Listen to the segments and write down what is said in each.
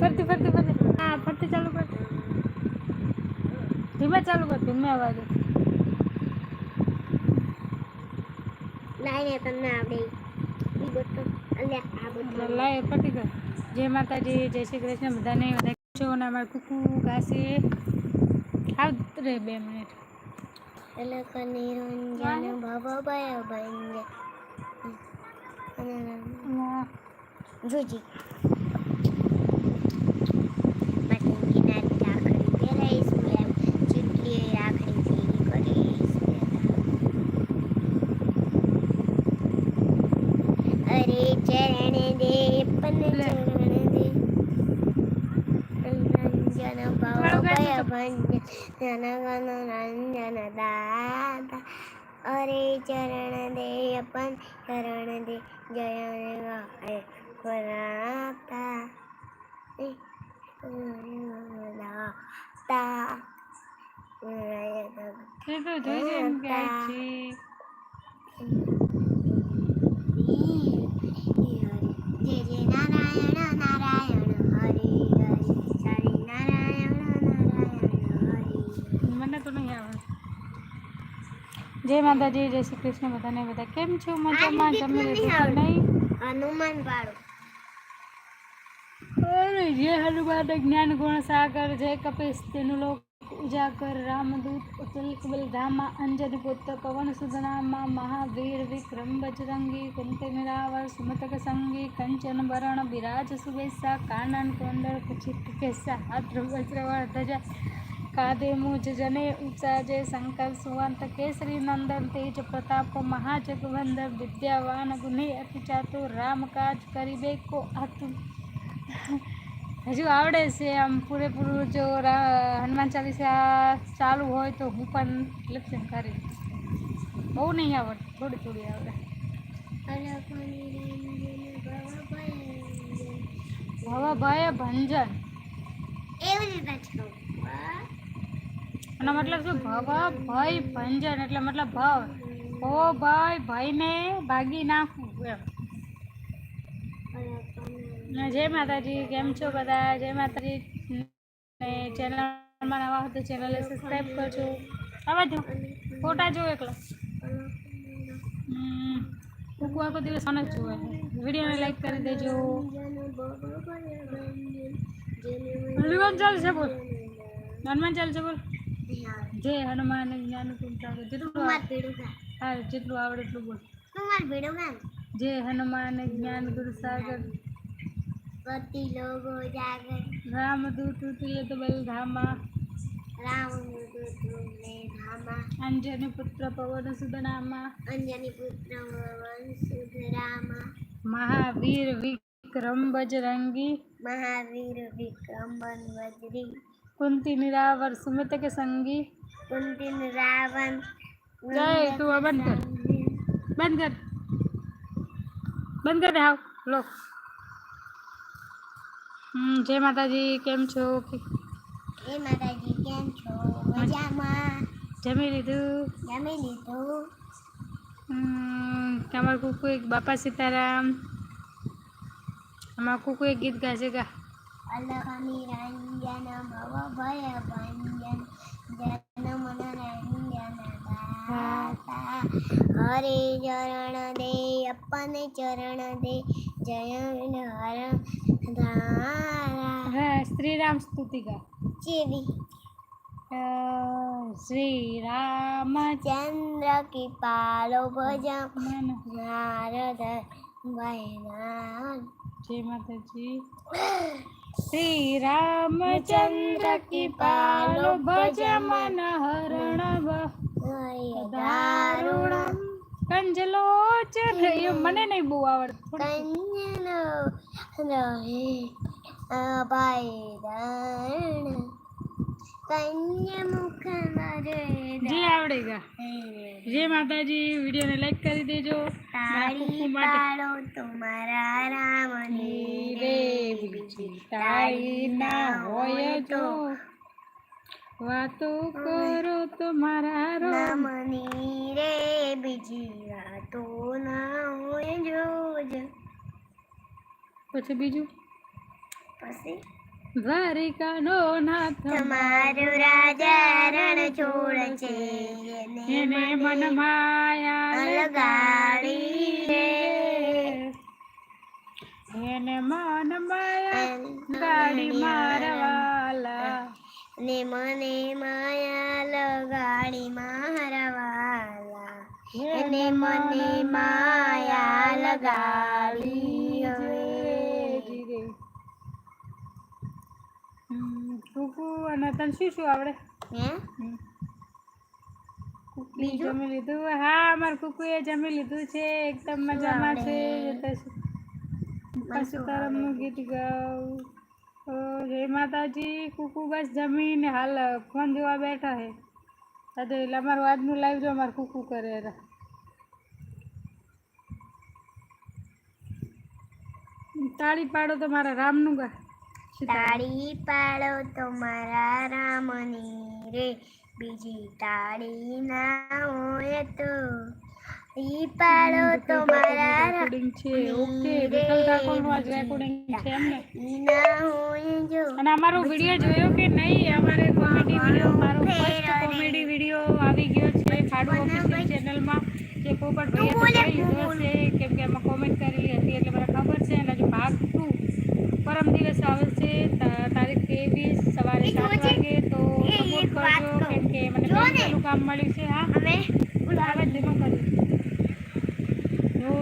ફરતી ફરતી ફરતી. હા ફરતી ચાલુ કર. ધીમે ચાલુ કર ધીમે અવાજે. લાઈને તમને આવડે લાય ફરતી કર. જય માતાજી જય શ્રી કૃષ્ણ. બધાને બધા છો? અમારે કુકુ ઘાસે આવ રે બે મિનિટ. એટલે નિરંજન ભવ ભય હા. જોજી. દે પન લે. ચરણ દે રંજન ભવ ભય ભંજ જન જય માતાજી જય શ્રી કૃષ્ણ. બધાને બધા કેમ છો? મજામાં? જમી લીધું નહીં? હનુમાન વાળો જે હનુમાન જ્ઞાન ગુણ સાગર જય કપિસ તેનું લોક ઉજાગર, રામદૂત, અતુલ, કબલ ધામા અંજન પુત્ર પવન સુધનામા મહાવીર, વિક્રમ, બજરંગી, કુંતે, નિરાવર, સુમતક, સંગી, કંચન વરણ બિરાજ, સુબેસા, કાનન, કોંડળ, કુચિત, કેસા હાથ વજ્રવર ધજા, કાદે, મુજ, જને ઉચાજે શંકર સુવંત, કેસરી, નંદન, તેજ, પ્રતાપ, મહાજગવંદર, વિદ્યાવાન, ગુને અતિ ચાતુર રામ, કાજ કરીબે કો આતુર હજુ આવડે છે આમ પૂરેપૂરું જો હનુમાન ચાલીસા ચાલુ હોય તો હું પણ લક્ષણ કરી બહુ નહીં આવડે થોડી થોડી આવડે. ભવાભાઈ ભય ભંજન એનો મતલબ શું? ભવા ભાઈ ભંજન એટલે મતલબ ભાવ. ભો ભાઈ ભાઈને ભાગી નાખવું એમ. જય માતાજી કેમ છો બધા? જય માતાજી. ચેનલમાં નવા હોય તો ચેનલને સબસ્ક્રાઈબ કરજો. આવા જો ફોટા જો એકલા. કુકુ આખો દિવસ આને જ જોવે વિડીયોને લાઈક કરી દેજો. હનુમાન ચાલશે બોલ. હનુમાન ચાલશે બોલ. જય હનુમાન જ્ઞાન કુંતા જેટલું હા જેટલું આવડે એટલું બોલ. જય હનુમાન જ્ઞાન ગુરુ સાગર પતિ લોગો જાગર રામદૂત તુલ્ય બલ ધામા. રામ ને ધામા. અંજની પુત્ર પવન સુધરામા. અંજની પુત્ર વંશુધરામા મહાવીર વિક્રમ બજરંગી. મહાવીર વિક્રમ કુંતી નિરાવર સુમિત કે સંગી. રાવણ જય તું આ બંધ કર. બંધ કર. બંધ કર દે હાવ. લો. હમ જય માતાજી કેમ છો? એ માતાજી કેમ છો? મજામાં. જમી લીધું? જમી લીધું. તમારું કુકુ એક બાપા સીતારામ. અમારા કુકુ એક ગીત ગાશે ગા. અલખ નિરંજન ભવ ભય ભંજન જન મન રંજન દાતા. हरे चरण दे अपन चरण दे। जय श्री राम स्तुति का चेरी श्री राम चंद्र की पालो भजन नारद वैनाथ जय माता जी श्री रामचंद्र की पालो भज मन हरण दारुण। દારુણમ ચરયો મને નહીં બહુ આવડતું કંજલો ભાઈ દાણ મરે જે આવડે ગા. જય માતાજી વિડીયોને લાઈક કરી દેજો. તમારા રામની રે બીજી તાળી ના હોય જો. વાતો કરો તો મારા રો મની રે બીજી વાતો ના હોય જોજ. પછી બીજું? પછી? દ્વારિકાનો નાથ તમારો રાજા રણ છોડ છે. એને મન માયા લગાડી રે એને મન માયા ગાડી મારવાલા ને મને માયા લગાડી મારવાલા ને મને માયા લગાડી. કુકુ અને તને શું શું આવડે? હે? જમી લીધું? હા અમાર કુકુએ જમી લીધું છે. એકદમ મજામાં છે. પાછું તારમનું ગીત ગાઉં જય માતાજી કુકુ બસ જમીને હાલ ફોન જોવા બેઠા હે. આજે એટલે અમારું આજનું લાઈવ જો અમારું કુકુ કરે તાળી પાડો તો મારા રામનું ગા. તાળી પાડો તો મારા રામની રે. બીજી તાળી ના હોય તો. ઈ પાડો તો મારા રેકોર્ડિંગ છે. ઓકે વિઠ્ઠલ ઠાકોરનું આજ રેકોર્ડિંગ છે હોય જો અને અમારો વીડિયો જોયો કે નહીં? અમારે કોમેડી વીડિયો મારો ફર્સ્ટ કોમેડી વીડિયો આવી ગયો છે ખાડુ ઓફિશિયલ ચેનલમાં જે પોપટ ભાઈએ લીધો છે કેમ કે એમાં કોમેન્ટ કરેલી હતી એટલે મને ખબર છે અને ભાગ ટુ પરમ દિવસ આવે છે તારીખ ત્રેવીસ સવારે સાત વાગે. તો સપોર્ટ કરજો કેમ કે મને કામ મળ્યું છે હા? અમે આવે ધીમો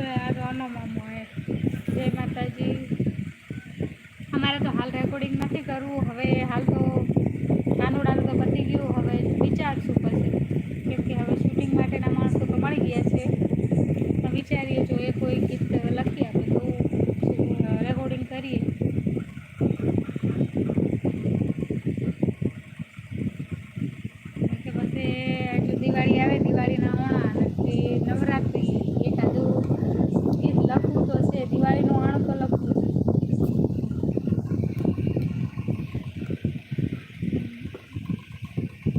કરી જો આ તો આનો મામો હે જય માતાજી, અમારે તો હાલ રેકોર્ડિંગ નથી કરવું. હવે હાલ તો નાનું તો પતી ગયું. હવે વિચારશું પછી. કેમ હવે શૂટિંગ માટેના માણસો તો મળી ગયા છે. વિચારીએ જો એ કોઈ ગીત લખી આપે તો રેકોર્ડિંગ કરીએ કે પછી હજુ દિવાળી આવે દિવાળીના વાણા અને પછી નવરાત્રિ એકાદું ગીત લખવું તો છે દિવાળીનું વાણું તો લખવું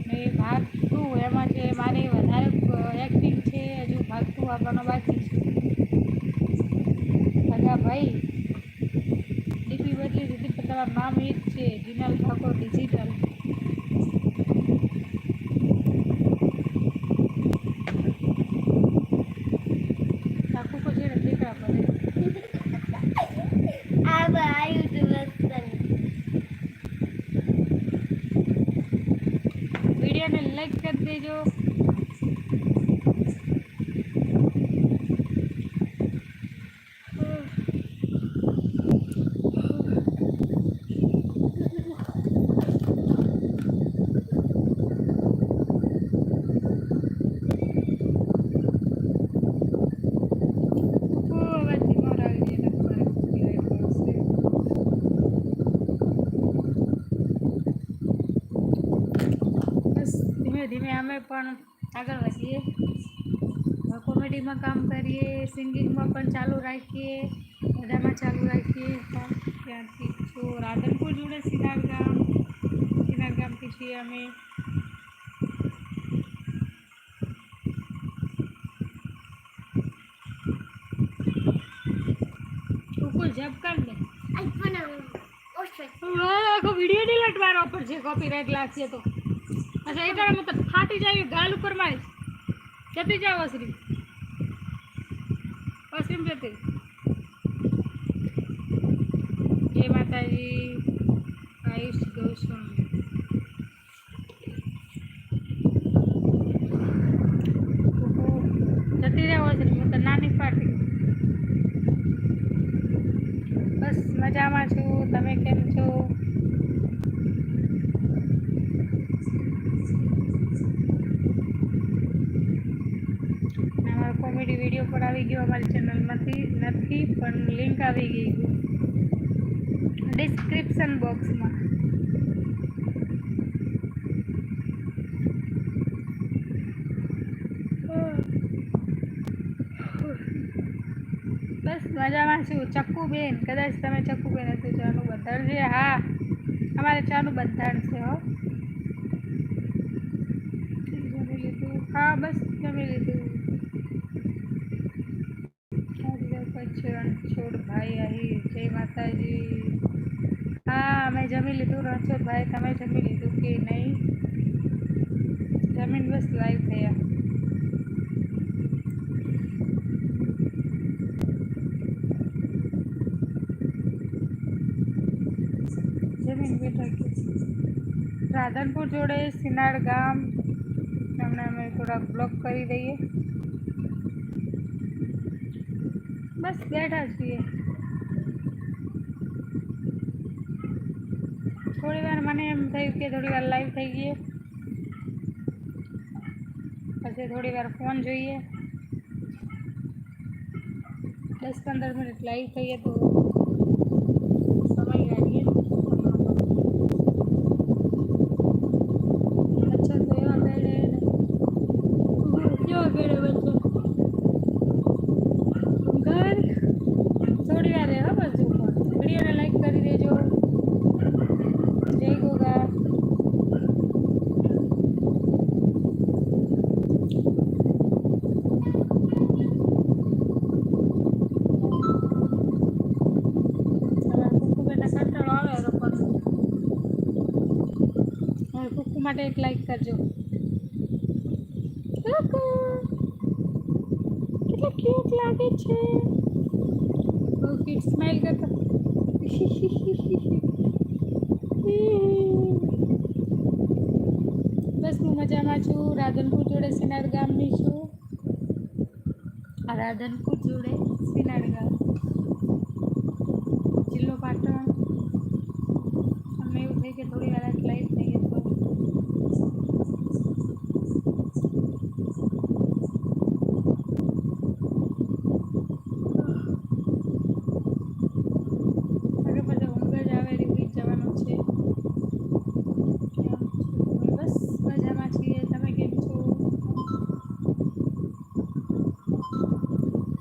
છે ને ભાગ ટુ એમાં જે મારે વધારે એક્ટિંગ છે હજુ ભાગ ટુ આપવાનો બાકી છે સગા ભાઈ ડીપી બદલી દીધી પણ તમારું નામ એ જ છે જીનલ ઠાકોર ડિજિટલ ચાકુ કો છે દીકરા પડે આ બાયું તો વસ્તન વિડીયોને લાઈક કરી દેજો ખૂબ અવાજ ધીમો રાખજે એટલે તમારે copyright પડશે. બસ ધીમે ધીમે અમે પણ આગળ વધીએ. કોમેડીમાં કામ કરીએ સિંગિંગમાં પણ ચાલુ રાખીએ બધામાં ચાલુ રાખીએ. પણ ત્યાંથી છો રાધનપુર જોડે સિનાર ગામ સિનાર ગામથી છીએ અમે જબ કર કરી દે આઈ પણ ઓછો. મારો આખો વિડિયો ડિલીટ મારવા પડશે કોપીરાઇટ લાગશે તો. અચ્છા, એ ટાઈમ તો ફાટી જાય, ગાલ ઉપર મારીશ જતી જાવ અસરી અસીમ જતી જય માતાજી. આયુષ ગૌસ્વામી. જતી રહેવો છે હું તો નાની પાર્ટી. બસ, મજામાં છું. તમે કેમ છો અમારો કોમેડી વીડિયો પણ આવી ગયો અમારી ચેનલમાંથી. નથી, પણ લિંક આવી ગઈ ડિસ્ક્રિપ્શન બોક્સમાં બસ મજામાં છું. ચક્કુ બેન કદાચ તમે ચક્કુ બેન હતું ચાનું બંધાણ છે હા, અમારે ચાનું બંધાણ છે, હો. હા, બસ જમી લીધું છોડ ભાઈ આહી જય માતાજી. હા, અમે જમી લીધું રણછોડભાઈ તમે જમી લીધું કે નહીં? જમીન બસ લાઈવ થયા. જમીન બેઠા રાધનપુર જોડે સિનાડ ગામ. તમને અમે થોડાક બ્લોક કરી દઈએ. બસ બેઠા છીએ. થોડી વાર મને એમ થયું કે થોડી વાર લાઈવ થઈ ગઈએ પછી થોડી વાર ફોન જોઈએ. દસ પંદર મિનિટ લાઈવ થઈએ તો સમય કાઢીએ મચ્છર તો એવા કરડે ને કેવા કરડે મચ્છર ઘર થોડી વાર રહે હો બાજુ વિડીયોને લાઈક કરી દેજો જય ગોગા તમારા કુકુબેનને કંટાળો આવે તો પણ હવે કુકુ માટે એક લાઈક કરજો. કેટલા લાગે છે. સ્માઈલ કરતો. બસ હું મજામાં છું. રાધનપુર જોડે સિનાર ગામની છું. રાધનપુર જોડે સિનાર ગામ. જિલ્લો પાટણ અમને એવું થઈ કે થોડી વાર લાઈવ થઈ તો આગળ પછી ઊંઘ જ આવે રીત જવાનું છે બસ મજામાં છીએ તમે કેમ છો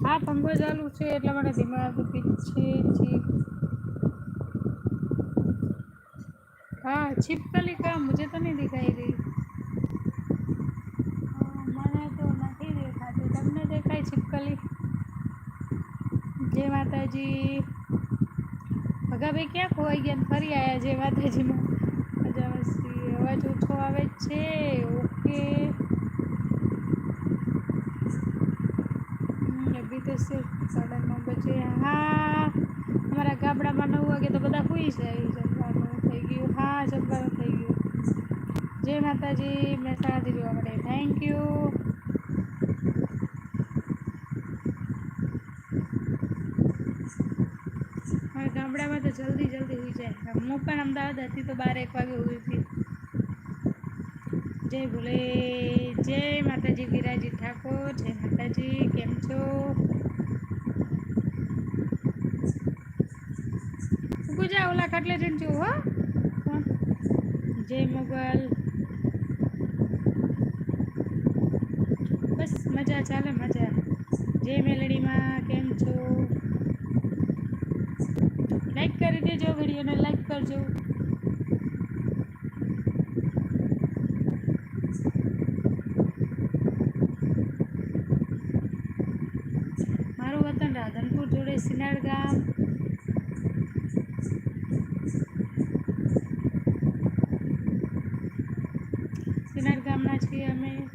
હા પંખો ચાલુ છે એટલા માટે ધીમા આવતું છે જી हाँ छिपकली का मुझे तो नहीं दिखाई दी हाँ, મને તો નથી દેખાતી તમને દેખાય छिपकली જય માતાજી ભગાભાઈ ક્યાં ખોવાઈ ગયા ને ફરી આવ્યા જય માતાજીમાં મજામાં છીએ અવાજ ઓછો આવે જ છે ઓકે ગામડામાં નવ વાગે તો બધા ખુઈ જાય. જમવાનું થઈ ગયું. હા, જમવાનું થઈ ગયું. જય માતાજી. મહેસાણાથી જોવા માટે. થેન્ક યુ ગામડામાં તો જલ્દી જલ્દી હોઈ જાય. હું પણ અમદાવાદ હતી તો બાર એક વાગે હોઈ હતી જય ભોલે. જય માતાજી, વિરાજી ઠાકોર. જય માતાજી. કેમ છો? પૂજા ઓલા જઈને હો. કોણ? જય મોગલ. બસ, મજા ચાલે, મજા. જય મેલડીમાં, કેમ છો? લાઈક કરી દેજો વિડીયોને લાઈક કરજો. મારું વતન રાધનપુર જોડે સિનાળ ગામ સિનાડ છીએ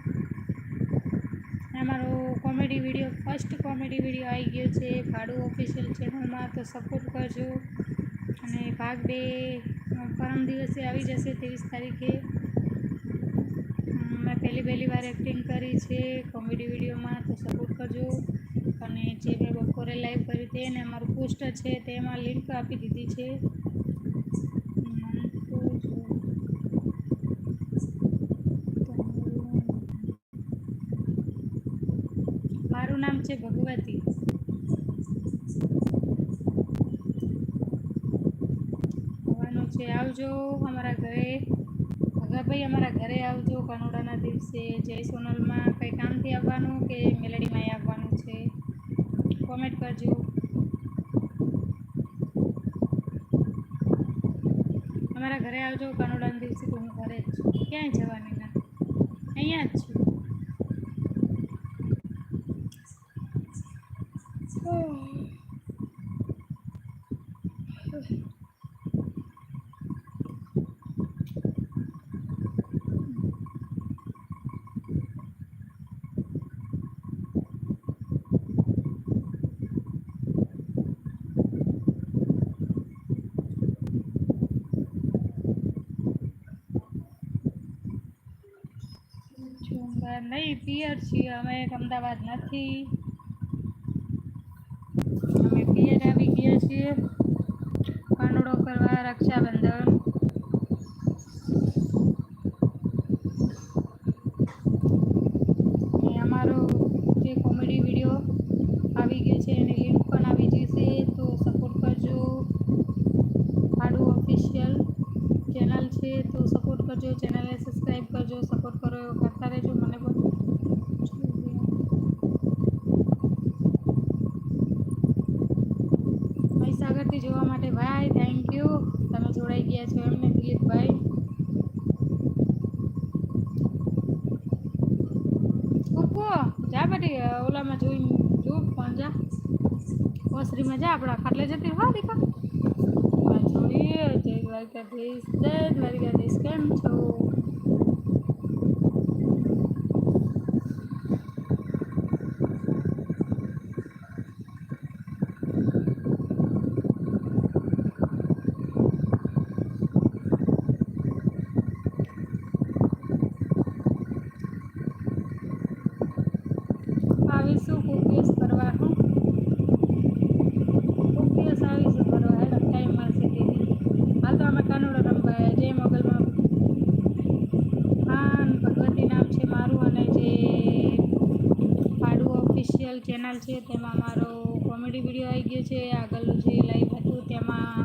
અમારો comedy video first comedy video આવી ગયો છે, ભાડું ઓફિશિયલ ચેનલમાં તો સપોર્ટ કરજો. અને ભાગ બે પરમ દિવસે આવી જશે ત્રેવીસ તારીખે. મેં પહેલી પહેલી વાર એક્ટિંગ કરી છે કોમેડી વિડીયોમાં, તો સપોર્ટ કરજો. અને જે મેં બપોરે લાઈવ કરી હતી એને અમારું પોસ્ટર છે, તેમાં લિંક આપી દીધી છે મંતો જો. મારું નામ છે ભગવતી. આવવાનું છે, આવજો અમારા ઘરે. ભાઈ અમારા ઘરે આવજો કનોડાના દિવસે. જય સોનલમાં કંઈ કામથી આવવાનું કે મેલડીમાં આવવાનું છે? કોમેન્ટ કરજો. અમારા ઘરે આવજો કનોડાના દિવસે તો હું ઘરે જ છું. ક્યાંય જવાની ના. અહીંયા જ નહીં પિયર છીએ અમે અમદાવાદ નથી. ચેનલ છે તેમાં મારો કોમેડી વીડિયો આવી ગયો છે આગળનું જે લાઈવ હતું તેમાં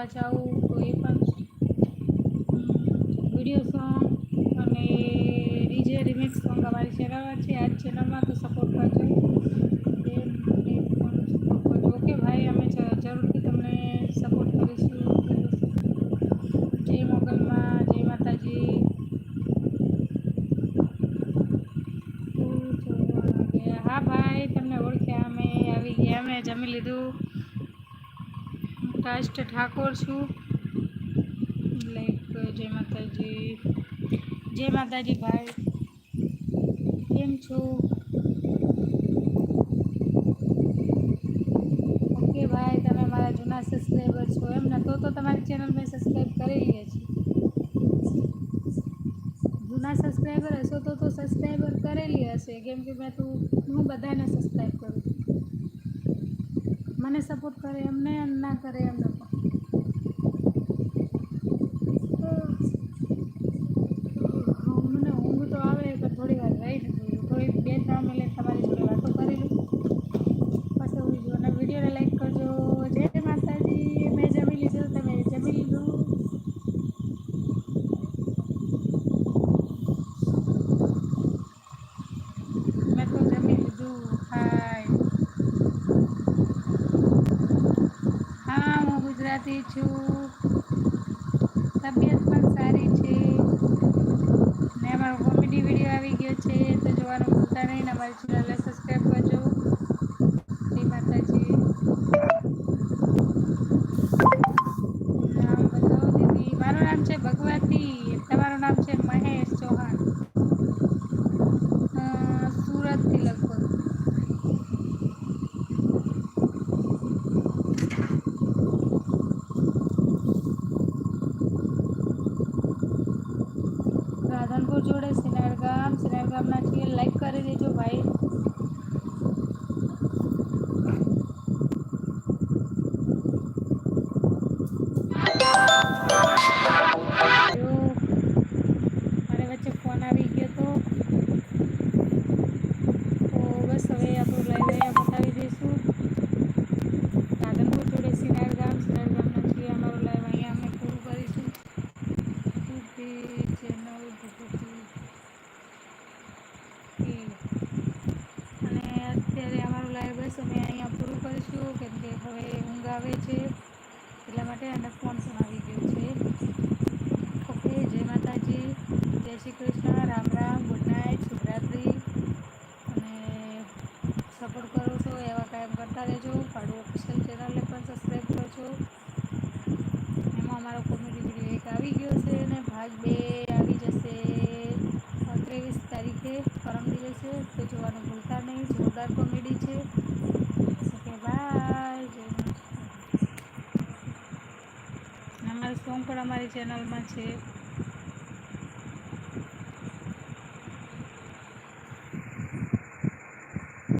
ફરવા જાઉં તો એ પણ વીડિયો સોંગ અને ડીજે રિમિક્સ સોંગ અમારી ચેનલમાં છે. આજ ચેનલમાં તો સપોર્ટ કરજો. ठाकुर छू लाइक जय माता जी जय माता जी भाई केम छू ओके भाई तब मार जूना सब्सक्राइबर छो एम न तो तो तुम्हारी चैनल में सब्सक्राइब करी है जूना सब्सक्राइबर हसो तो तो सब्सक्राइबर करेली हे केम के मैं तू हूँ बधाई ने सब्सक्राइब करू मैंने सपोर्ट करे एम ने ना करे एम ना બેસી છું. તબિયત પણ સારી છે. ને અમારો કોમેડી વીડિયો આવી ગયો છે. તો જોવાનું ભૂલતા નહીં અમારી ચેનલ আপনার રિસ્પોન્સ આવી ગયો છે. Okay, Jai Mataji. Jai Shri Krishna. Ram Ram. Good night શુભરાત્રી. અને સપોર્ટ કરો છો એવા કાયમ કરતા રહેજો. પાડું ઓફિશિયલ ચેનલને પણ સબસ્ક્રાઈબ કરો છો. એમાં અમારો કોમેડી વીડિયો એક આવી ગયો છે અને ભાગ બે માતાજી. અને અમારું સોંગ પણ અમારી ચેનલમાં છે